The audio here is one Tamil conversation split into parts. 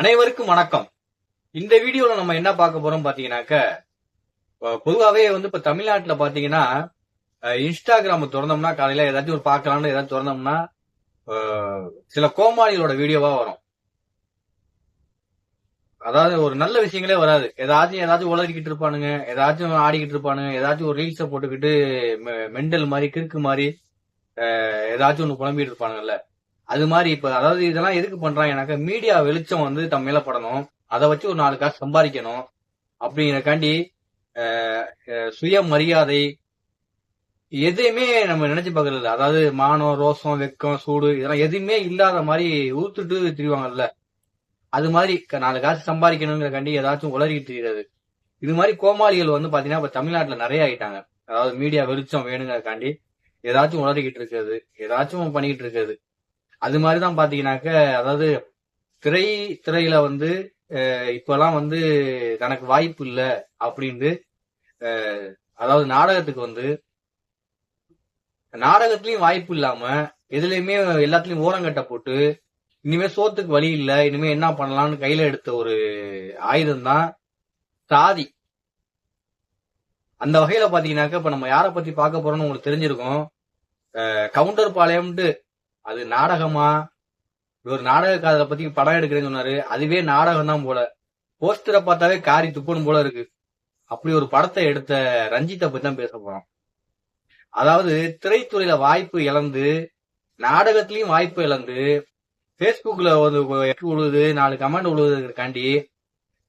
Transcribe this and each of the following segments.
அனைவருக்கும் வணக்கம். இந்த வீடியோல நம்ம என்ன பார்க்க போறோம் பாத்தீங்கன்னாக்க பொதுவாகவே வந்து இப்ப தமிழ்நாட்டுல பாத்தீங்கன்னா இன்ஸ்டாகிராம் திறந்தோம்னா காலையில ஏதாச்சும் ஒரு பார்க்கலாம்னு ஏதாச்சும் திறந்தோம்னா சில கோமாளிகளோட வீடியோவா வரும். அதாவது ஒரு நல்ல விஷயங்களே வராது. ஏதாச்சும் ஏதாச்சும் உளறிக்கிட்டு இருப்பானுங்க ஏதாச்சும் ஆடிக்கிட்டு இருப்பானுங்க ஏதாச்சும் ஒரு ரீல்ஸை போட்டுக்கிட்டு மெ- மெண்டல் மாதிரி கிறுக்கு மாதிரி ஏதாச்சும் ஒன்று புலம்பிட்டு இருப்பானுங்கல்ல. அது மாதிரி இப்ப அதாவது இதெல்லாம் எதுக்கு பண்றாங்கனாக்கா மீடியா வெளிச்சம் வந்து தம் மேல படணும். அதை வச்சு ஒரு நாலு காசு சம்பாதிக்கணும். அப்படிங்கிறக்காண்டி சுயமரியாதை சுய மரியாதை எதையுமே நம்ம நினைச்சு பார்க்கறது இல்லை. அதாவது மானம் ரோசம் வெக்கம் சூடு இதெல்லாம் எதுவுமே இல்லாத மாதிரி ஊத்துட்டு திரிவாங்கல்ல. அது மாதிரி நாலு காசு சம்பாதிக்கணுங்கிறக்காண்டி ஏதாச்சும் உளறிட்டு இருக்கிறது இது மாதிரி கோமாளிகள் வந்து பாத்தீங்கன்னா இப்ப தமிழ்நாட்டுல நிறைய ஆயிட்டாங்க. அதாவது மீடியா வெளிச்சம் வேணுங்கிறக்காண்டி ஏதாச்சும் உளறிக்கிட்டு இருக்கிறது ஏதாச்சும் பண்ணிக்கிட்டு இருக்கிறது. அது மாதிரிதான் பாத்தீங்கன்னாக்க அதாவது திரை திரையில வந்து இப்பெல்லாம் வந்து தனக்கு வாய்ப்பு இல்லை அப்படின்ட்டு அதாவது நாடகத்துக்கு வந்து நாடகத்துலயும் வாய்ப்பு இல்லாம எதுலயுமே எல்லாத்துலயும் ஓரங்கட்ட போட்டு இனிமே சோத்துக்கு வழி இல்லை இனிமே என்ன பண்ணலாம்னு கையில எடுத்த ஒரு ஆயுதம் தான் சாதி. அந்த வகையில பாத்தீங்கன்னாக்க இப்ப நம்ம யார பத்தி பார்க்க போறோம்னு உங்களுக்கு தெரிஞ்சிருக்கும் கவுண்டர் பாளையம்ட்டு அது நாடகமா? ஒரு நாடக காதலை பத்தி படம் எடுக்கிறேன்னு சொன்னாரு. அதுவே நாடகம் தான் போல போஸ்டரை பார்த்தாவே காரி துப்புன்னு போல இருக்கு. அப்படி ஒரு படத்தை எடுத்த ரஞ்சித்தை பத்தி தான் பேச போறோம். அதாவது திரைத்துறையில வாய்ப்பு இழந்து நாடகத்திலயும் வாய்ப்பு இழந்து பேஸ்புக்ல ஒரு எட்டு நாலு கமெண்ட் விழுவதற்காண்டி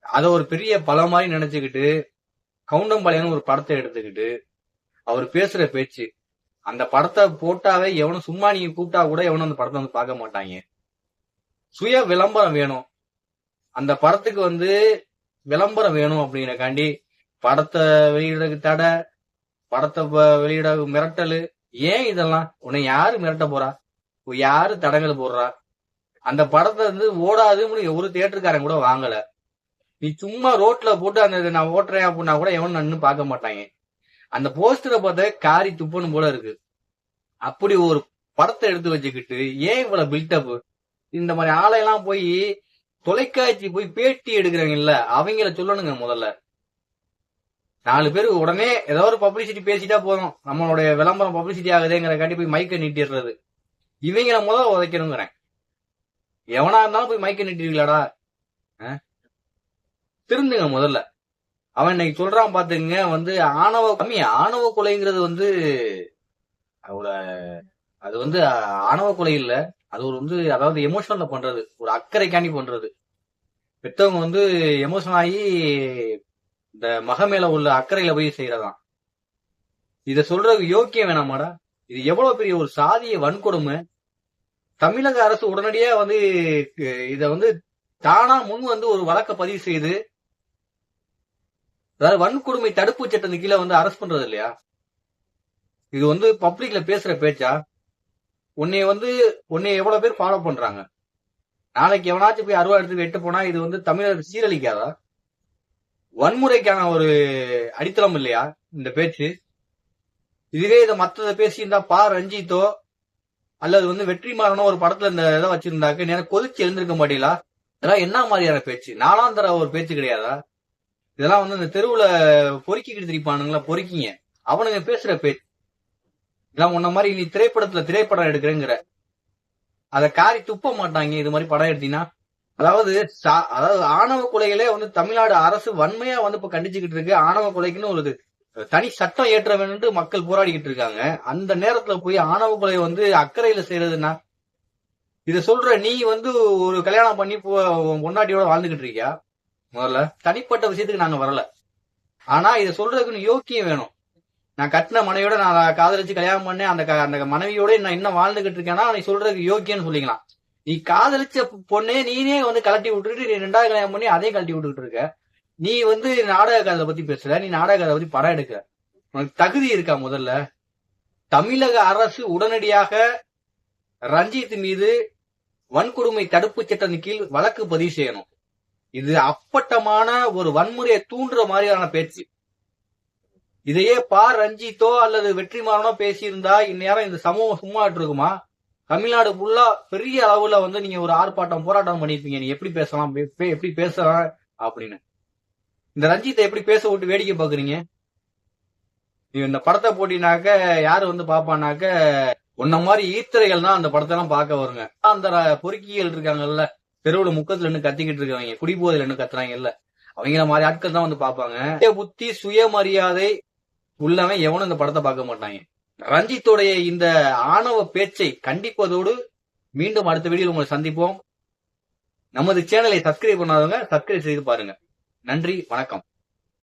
அதை ஒரு பெரிய பலம் மாதிரி நினைச்சுக்கிட்டு கவுண்டம்பாளையம்னு ஒரு படத்தை எடுத்துக்கிட்டு அவர் பேசுற பேச்சு அந்த படத்தை போட்டாவே எவனும் சும்மா நீங்க கூப்பிட்டா கூட எவனும் அந்த படத்தை வந்து பார்க்க மாட்டாங்க. சுய விளம்பரம் வேணும். அந்த படத்துக்கு வந்து விளம்பரம் வேணும் அப்படிங்கிறக்காண்டி படத்தை வெளியிடறதுக்கு தடை படத்தை வெளியிட மிரட்டல். ஏன் இதெல்லாம்? உன்னை யாரு மிரட்ட போறா? யாரு தடங்கள் போடுறா? அந்த படத்தை வந்து ஓடாதுன்னு ஒரு தேட்டருக்காரன் கூட வாங்கல. நீ சும்மா ரோட்ல போட்டு அந்த இதை நான் ஓட்டுறேன் அப்படின்னா கூட எவனும் நன்னு பார்க்க மாட்டாங்க. அந்த போஸ்டரை பார்த்தா காரி துப்புன்னு போல இருக்கு. அப்படி ஒரு படத்தை எடுத்து வச்சுக்கிட்டு ஏன் இவ்வளவு பில்டப் இந்த மாதிரி ஆளையெல்லாம் போய் தொலைக்காட்சி போய் பேட்டி எடுக்கிறாங்கல்ல அவங்கள சொல்லணுங்க முதல்ல. நாலு பேர் உடனே ஏதோ ஒரு பப்ளிசிட்டி பேசிட்டா போதும். நம்மளுடைய விளம்பரம் பப்ளிசிட்டி ஆகுதுங்கிற காட்டி போய் மைக்க நீட்டிடுறது. இவங்கள முதல்ல உதைக்கணுங்கிறேன். எவனா இருந்தாலும் போய் மைக்க நீட்டிருக்கலாடா திருந்துங்க முதல்ல. அவன் இன்னைக்கு சொல்றான் பாத்துங்க வந்து ஆணவ கம்மி ஆணவ கொலைங்கிறது வந்து அவ்வளோ அது வந்து ஆணவ கொலை இல்ல. அது ஒரு வந்து அதாவது எமோஷனல்ல பண்றது. ஒரு அக்கறைக்காண்டி பண்றது. பெத்தவங்க வந்து எமோஷன் ஆகி இந்த மக மேல உள்ள அக்கறையில போய் செய்யறதான் இத சொல்றது யோக்கியம் வேணாமாடா. இது எவ்வளவு பெரிய ஒரு சாதிய வன்கொடுமை. தமிழக அரசு உடனடியா வந்து இத வந்து தானா முன் வந்து ஒரு வழக்க பதிவு செய்து அதாவது வன்கொடுமை தடுப்பு சட்டம் கீழே வந்து அரெஸ்ட் பண்றது இல்லையா? இது வந்து பப்ளிக்ல பேசுற பேச்சா? உன்னைய வந்து உன்னை எவ்வளவு பேர் ஃபாலோ பண்றாங்க? நாளைக்கு எவனாச்சும் போய் அறுவா எடுத்து வெட்டு போனா இது வந்து தமிழர் சீரழிக்காதா? வன்முறைக்கான ஒரு அடித்தளம் இல்லையா இந்த பேச்சு? இதுவே இதை மற்றதை பேசியிருந்தா பா ரஞ்சித்தோ அல்லது வந்து வெற்றிமாறனோ ஒரு படத்துல இந்த இதை வச்சிருந்தாக்க நேரம் கொதிச்சு எழுந்திருக்க மாட்டீங்களா? இதெல்லாம் என்ன மாதிரியான பேச்சு? நாலாந்தர ஒரு பேச்சு கிடையாதா? இதெல்லாம் வந்து இந்த தெருவுல பொறுக்கிக்கிட்டு திரிப்பானுங்களா? பொறுக்கிங்க. அவனுங்க பேசுற பேச்சு. இதெல்லாம் உன்ன மாதிரி நீ திரைப்படத்துல திரைப்படம் எடுக்கிறேங்கிற. அத காரி துப்ப மாட்டாங்க. இது மாதிரி படம் எடுத்தீங்கன்னா அதாவது சா- அதாவது ஆணவ கொலைகளே வந்து தமிழ்நாடு அரசு வன்மையா வந்து இப்ப கண்டிச்சுக்கிட்டு இருக்கு. ஆணவ கொலைக்குன்னு ஒரு தனி சட்டம் ஏற்ற வேணும்னு மக்கள் போராடிக்கிட்டு இருக்காங்க. அந்த நேரத்துல போய் ஆணவ கொலை வந்து அக்கறையில செய்யறதுன்னா இத சொல்ற நீ வந்து ஒரு கல்யாணம் பண்ணி போ- பொண்டாட்டியோட வாழ்ந்துகிட்டு இருக்கியா? முதல்ல? தனிப்பட்ட விஷயத்துக்கு நாங்க வரல. ஆனா இதை சொல்றதுக்கு யோக்கியம் வேணும். நான் கட்டின மனைவியோட நான் காதலிச்சு கல்யாணம் பண்ணேன். அந்த அந்த மனைவியோட நான் இன்னும் வாழ்ந்துகிட்டு இருக்கேன்னா நீ சொல்றதுக்கு யோக்கியம்னு சொல்லிக்கலாம். நீ காதலிச்ச பொண்ணே நீனே வந்து கலட்டி விட்டுட்டு நீ ரெண்டாவது கல்யாணம் பண்ணி அதையும் கழட்டி விட்டுக்கிட்டு இருக்க. நீ வந்து நாடக கதை பத்தி பேசுற. நீ நாடக கதை பத்தி படம் எடுக்கிற. உனக்கு தகுதி இருக்கா முதல்ல? தமிழக அரசு உடனடியாக ரஞ்சித் மீது வன்கொடுமை தடுப்பு சட்டத்தின் கீழ் வழக்கு பதிவு செய்யணும். இது அப்பட்டமான ஒரு வன்முறையை தூண்டுற மாதிரியான பேச்சு. இதையே பா. ரஞ்சித்தோ அல்லது வெற்றிமாறனோ பேசியிருந்தா இந்நேரம் இந்த சமூகம் சும்மா இருக்குமா தமிழ்நாடு ஃபுல்லா பெரிய அளவுல வந்து நீங்க ஒரு ஆர்ப்பாட்டம் போராட்டம் பண்ணிருப்பீங்க நீ எப்படி பேசலாம்? எப்படி பேசலாம் அப்படின்னு. இந்த ரஞ்சித்தை எப்படி பேச விட்டு வேடிக்கை பாக்குறீங்க நீ இந்த படத்தை போட்டினாக்க யாரு வந்து பாப்பானாக்க உன்ன மாதிரி ஈத்திரைகள் தான் அந்த படத்தை எல்லாம் பார்க்க வருங்க. அந்த ர- பொறுக்கிகள் இருக்காங்கல்ல தெருவுல முக்கத்துல நின்று கத்திக்கிட்டு இருக்கவங்க குடிபோதையில நின்று கத்துறாங்கல்ல அவங்கள மாதிரி ஆட்கள் தான் வந்து பாப்பாங்க புத்தி சுயமரியாதை உள்ளவன் எவனும் இந்த படத்தை பார்க்க மாட்டாங்க. ரஞ்சித்துடைய இந்த ஆணவ பேச்சை கண்டிப்பதோடு மீண்டும் அடுத்த வீடியோவில் உங்களை சந்திப்போம். நமது சேனலை சப்ஸ்கிரைப் பண்ணாதவங்க சப்ஸ்கிரைப் செய்து பாருங்க. நன்றி வணக்கம்.